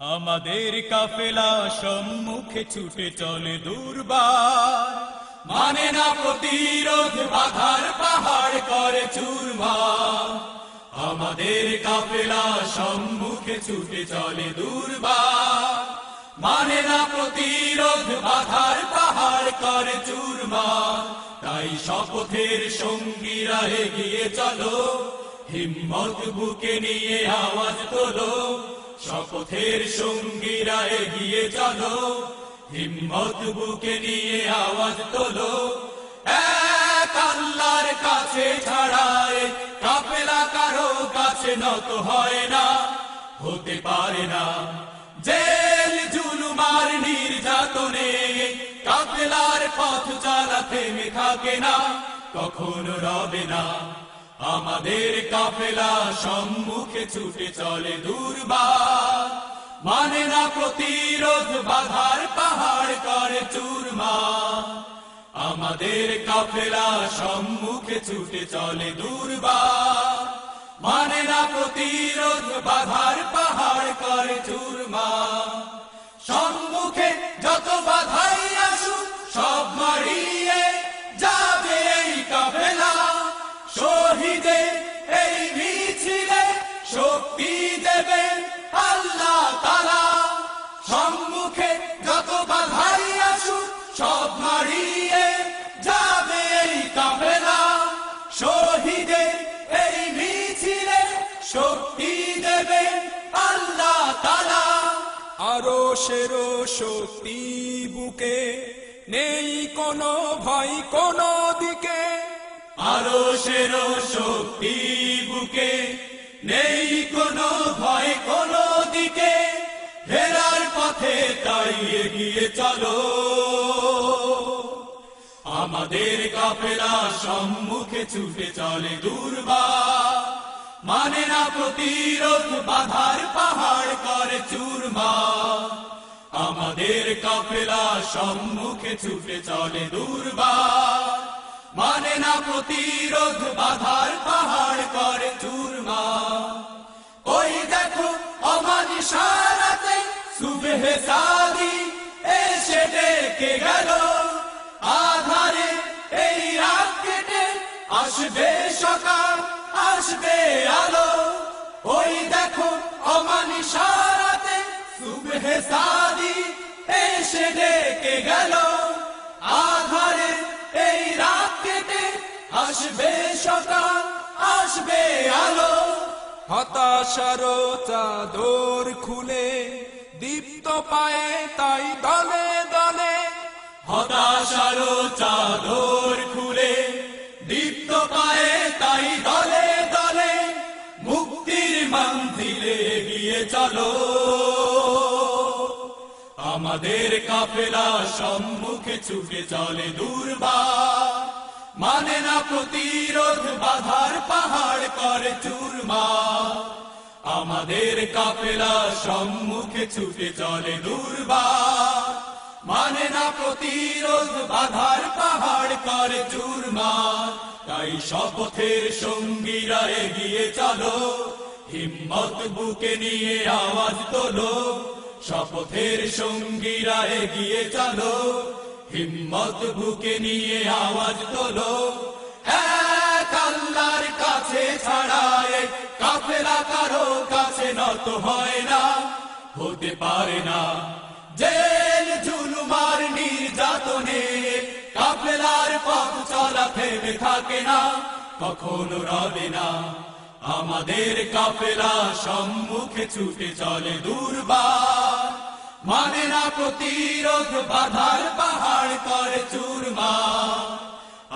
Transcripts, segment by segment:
আমাদের কাফেলা সম্মুখে ছুটে চলে দুর্বার। মানে না প্রতিরোধ বাধার পাহাড় করে চুরমা আমাদের কাফেলা সম্মুখে ছুটে চলে দুর্বার। মানে না প্রতিরোধ বাধার পাহাড় করে চুরমা তাই শপথের সঙ্গীরা এগিয়ে চলো, হিম্মত বুকে নিয়ে আওয়াজ তোলো। শপথের সঙ্গীরা এগিয়ে চলো, হিম্মত বুকে নিয়ে আওয়াজ তোলো। এক আল্লাহর কাছে ছাড়ায় কাপেলা কারও কাছে নত হয় না, হতে পারে না। জেল, জুলুমার নির্যাতনে কাপেলার পথ চলা থেমে থাকে না, কখনো রবে না। আমাদের কাফেলা সম্মুখে ছুটে চলে দুর্বার। মানে না প্রতিরোধ বাধার পাহাড় করে চুরমা। আমাদের কাফেলা সম্মুখে ছুটে চলে দুর্বার। মানে না প্রতিরোধ বাধার পাহাড় করে চুরমা। সম্মুখে যত বাধাই আসুক, সব মারিয়ে এই মিছিলে শক্তি তালা সম্মুখে যত বাধাই আসুক এই কাফেলা। শহীদে দেবেন আল্লাহ তালা আরও সেরো শক্তি বুকে নেই কোনো ভয় কোনো দিকে। সেরো শক্তি বুকে। নেই কোনো ভয়, কোনো দিকে। ফেরার পথে তাই এগিয়ে চলো। আমাদের কাফেলা সম্মুখে ছুটে চলে দুর্বা। মানে না প্রতিরোধ, বাধার পাহাড় করে চুরমা। আমাদের কাফেলা সম্মুখে ছুটে চলে না প্রতিরোধ বাধার পাহাড় করে চুরমা ওই দেখো সারাতে সুবেহে সাদি এসে ডেকে গেল। আধারে এই রাত কেটে আসবে সকাল, আসবে আলো। ওই দেখো অমানি সারাতে সুবেহে সাদি এসে ডেকে গেল। আসবে সকাল, আসবে আলো। হতাশারো চাদর খুলে, দীপ্ত পায়ে তাই দলে দলে। হতাশারো চাদর খুলে, দীপ্ত পায়ে তাই দলে দলে। মুক্তির মন্দিরে গিয়ে চলো। আমাদের কাফেলা সম্মুখে ছুটে চলে দুর্বার মানে না প্রতিরোধ, বাধার পাহাড় করে চুরমা। আমাদের কাফেলা সম্মুখে ছুটে চলে দুর্বার মানে না প্রতিরোধ, বাধার পাহাড় করে চুরমা। তাই শপথের সঙ্গীরা এগিয়ে চলো, হিম্মত বুকে নিয়ে আওয়াজ তোলো। শপথের সঙ্গীরা এগিয়ে চলো হিম্মত বুকে নিয়ে আওয়াজ তোলো। এক আল্লাহর কাছে ছাড়ায় কাফেলা কারও কাছে নত হয় না। হতে পারে না জেল, জুলুমার নির্যাতনে কাফেলার পথ চলা থেমে থাকে না, কখনো রবে না। আমাদের কাফেলা সম্মুখে ছুটে চলে দুর্বার। মানে না প্রতিরোধ বাধার করে চুরমা।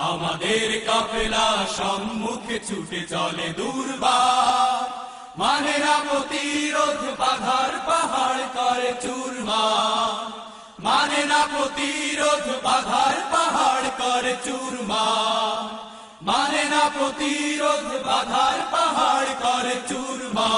আমাদের কাফেলা সম্মুখে ছুটে চলে দুর্বার মানে না প্রতিরোধ বাধার পাহাড় করে চুরমা। মানে না প্রতিরোধ বাধার পাহাড় করে চুরমা। মানে না প্রতিরোধ বাধার পাহাড় করে চুরমা।